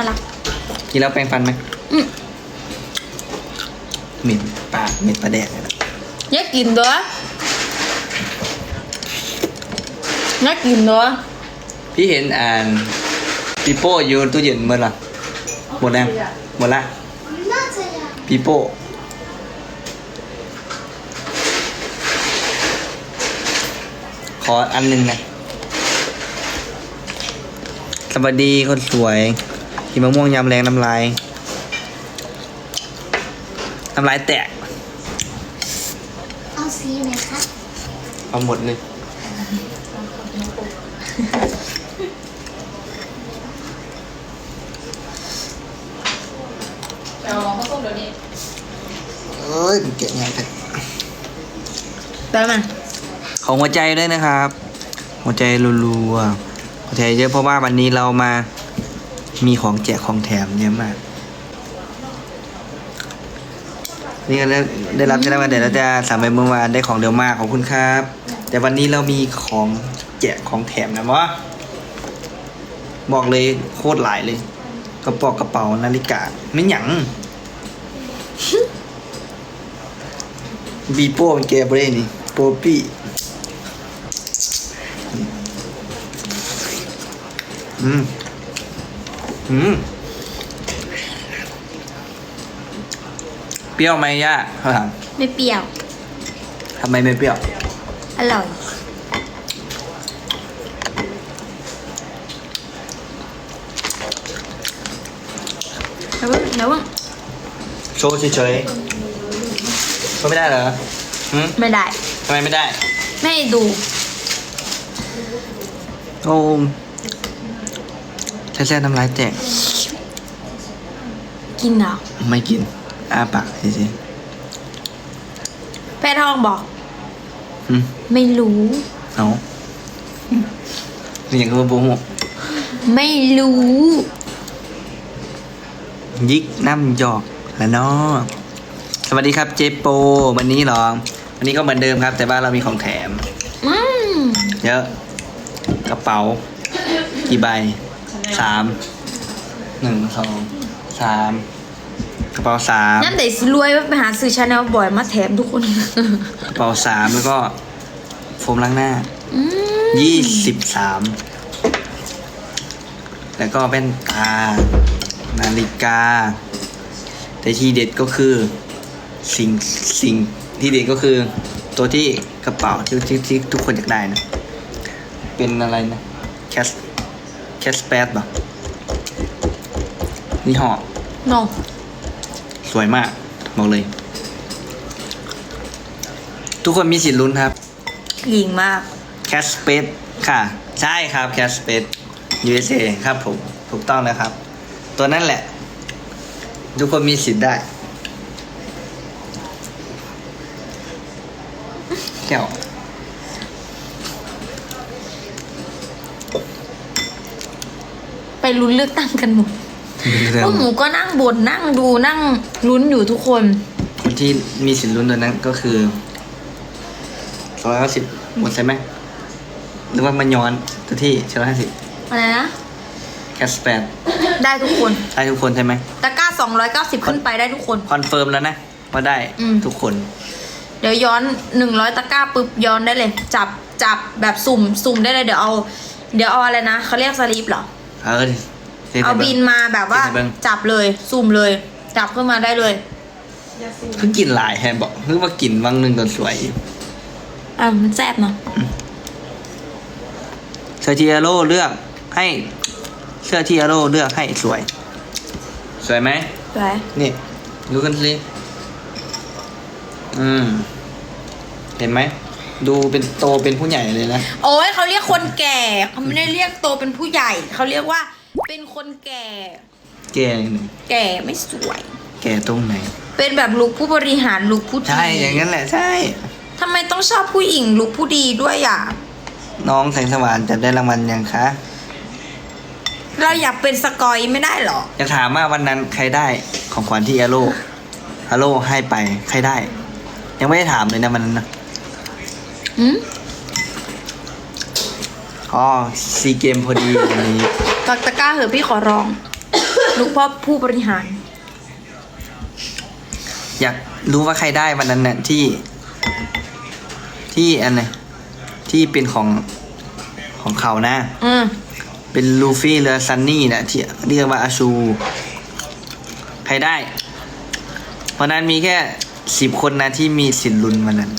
น่ารัก กินแล้วแปรงฟันไหมอืม เหม็นปากเหม็นปลาแดกเลยนะอยากกินเด้ออยากกินเด้อพี่เห็นอ่านปีโป้อยู่ตู้เย็นเมื่อไหร่หมดแล้วหมดละปีโป้ขออันหนึ่งนะ สวัสดีคนสวย กินมะม่วงยำแรงน้ำลาย น้ำลายแตก เอาสีไหนคะเอาหมดเลยเอาลองข้าวต้มเดี๋ยวนี้เอ้ยมันเกะง่ายแต่ได้มันของหัวใจด้วยนะครับ หัวใจรัวๆหัวใจเยอะเพราะว่าวันนี้เรามา มีของแจกของแถมเยอะมาก นี่ก็ได้ได้รับใช่ไหมเดี๋ยวเราจะสามใบเมื่อวานได้ของเร็วมากขอบคุณครับ แต่วันนี้เรามีของแจกของแถมนะวะบอกเลยโคตรหลายเลย กระเป๋ากระเป๋านาฬิกาไม่หยังบีโป้เป็นแกบเรนี่โปปี้อืม อืมเปรี้ยวไหมย่าเขาถามไม่เปรี้ยว ทำไมไม่เปรี้ยว อร่อย แล้วว่าแล้วว่าโชว์เฉยๆโชว์ไม่ได้เหรอหืมไม่ได้ ทำไมไม่ได้ ไม่ให้ดู โอ้ แท้ๆน้ำลายแตกกินเหรอไม่กินอาปากสิแพทย์ทองบอกอืมไม่รู้ เอานี่อย่างคือบูมไม่รู้ ยิกน้ำหยอกแล้วเนาะสวัสดีครับเจโป วันนี้เหรอ วันนี้ก็เหมือนเดิมครับ แต่ว่าเรามีของแถม อืมเยอะ กระเป๋ากี่ใบ สามหนึ่งสองสามกระเป๋าสามนั่นเดี๋ยวสิรวยไปหาซื้อชาแนลบ่อยมาแถมทุกคน กระเป๋าสามแล้วก็ โฟมล้างหน้าอืมยี่สิบสามแล้วก็แว่นตา นาฬิกา แต่ที่เด็ดก็คือ สิ่งสิ่งที่เด็ดก็คือ ตัวที่กระเป๋าที่ที่ที่ทุกคนอยากได้นะ เป็นอะไรนะแคส แคสแปดป่ะนี่ห่อโนสวยมาก บอกเลย ทุกคนมีสิทธิ์ลุ้นครับ หญิงมาก แคสเปดค่ะ ใช่ครับแคสเปด USA ครับผม ถูกต้องนะครับ ตัวนั่นแหละ ทุกคนมีสิทธิ์ได้แก้ว ไป ลุ้นเลือกตั้งกันหมดพวกหมูก็นั่งบนนั่งดูนั่งลุ้นอยู่ทุกคน คนที่มีสิทธิ์ลุ้นตัวนั้นก็คือสองร้อยสิบหมดใช่ไหมหรือว่ามันย้อนตัวที่สองร้อยห้าสิบอะไรนะแคสแปดได้ทุกคน ได้ทุกคนใช่ไหมตะกร้า290ขึ้นไปได้ทุกคนคอนเฟิร์มแล้วนะว่าได้อืมทุกคน เดี๋ยวย้อน100ตะกร้าปุ๊บย้อนได้เลย จับจับแบบสุ่มสุ่มได้เลยเดี๋ยวเอา เดี๋ยวเอาอะไรนะเขาเรียกสลีปเหรอ เออดิเซ็นให้เอาบิ่งบินมาแบบว่าเซ็นให้เบิ่งจัจับเลยสุ่มเลย จับขึ้นมาได้เลยเพิ่งกินหลายแฮมบอกเพิ่งว่ากินวังหนึ่งตอนสวยอยู่อะมันแซ่บเนาะเสื้อที่อาโร่เลือกให้เสื้อที่อาโร่เลือกให้สวย สวยไหมไปนี่ดูกันสิอืม เห็นไหม ดูเป็นโตเป็นผู้ใหญ่เลยนะ โอ้ยเขาเรียกคนแก่เขาไม่ได้เรียกโตเป็นผู้ใหญ่ เขาเรียกว่าเป็นคนแก่ แกหนึ่งแก่ไม่สวย แกตรงไหน เป็นแบบลุคผู้บริหารลุคผู้ดีใช่อย่างนั้นแหละใช่ทำไมต้องชอบผู้หญิงลุคผู้ดีด้วยอะ น้องแสงสว่างจะได้รางวัลยังคะเราอยากเป็นสกอยไม่ได้เหรอจะถามว่าวันนั้นใครได้ของขวัญที่อาโร่อาโร่ให้ไปใครได้ ยังไม่ได้ถามเลยนะวันนั้นนะ หืมอ๋อซีเกมพอดีวันนี้ตักตะกร้าเหอะพี่ขอร้อง ลูกพ่อผู้บริหาร อยากรู้ว่าใครได้วันนั้นน่ะที่ ที่อันไหนที่เป็นของของเขานะ อืมเป็นลูฟี่เรือซันนี่นะที่เรียกว่าอาชู ใครได้วันนั้นมีแค่สิบคนนะที่มีสิทธิ์ลุ้นวันนั้น